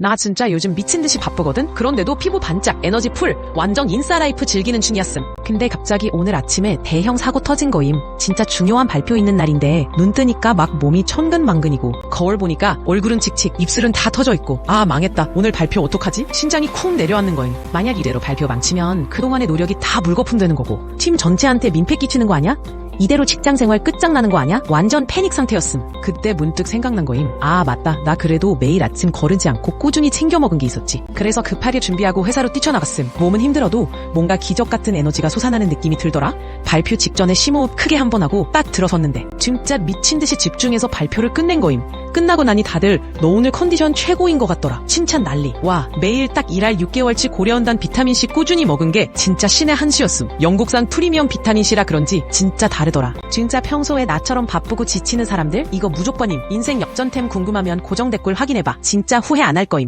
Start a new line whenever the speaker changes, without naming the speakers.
나 진짜 요즘 미친 듯이 바쁘거든? 그런데도 피부 반짝, 에너지 풀, 완전 인싸라이프 즐기는 중이었음. 근데 갑자기 오늘 아침에 대형 사고 터진 거임. 진짜 중요한 발표 있는 날인데 눈 뜨니까 막 몸이 천근만근이고 거울 보니까 얼굴은 칙칙, 입술은 다 터져 있고 아 망했다. 오늘 발표 어떡하지? 심장이 쿵 내려앉는 거임. 만약 이대로 발표 망치면 그동안의 노력이 다 물거품 되는 거고 팀 전체한테 민폐 끼치는 거 아니야? 이대로 직장 생활 끝장나는 거 아냐? 완전 패닉 상태였음. 그때 문득 생각난 거임. 아, 맞다. 나 그래도 매일 아침 거르지 않고 꾸준히 챙겨 먹은 게 있었지. 그래서 급하게 준비하고 회사로 뛰쳐나갔음. 몸은 힘들어도 뭔가 기적 같은 에너지가 솟아나는 느낌이 들더라. 발표 직전에 심호흡 크게 한 번 하고 딱 들어섰는데 진짜 미친 듯이 집중해서 발표를 끝낸 거임. 끝나고 나니 다들 너 오늘 컨디션 최고인 것 같더라. 칭찬 난리. 와, 매일 딱 일할 6개월치 고려온단 비타민C 꾸준히 먹은 게 진짜 신의 한 수였음. 영국산 프리미엄 비타민C라 그런지 진짜 다르더라. 진짜 평소에 나처럼 바쁘고 지치는 사람들 이거 무조건임. 인생 역전템 궁금하면 고정 댓글 확인해봐. 진짜 후회 안 할 거임.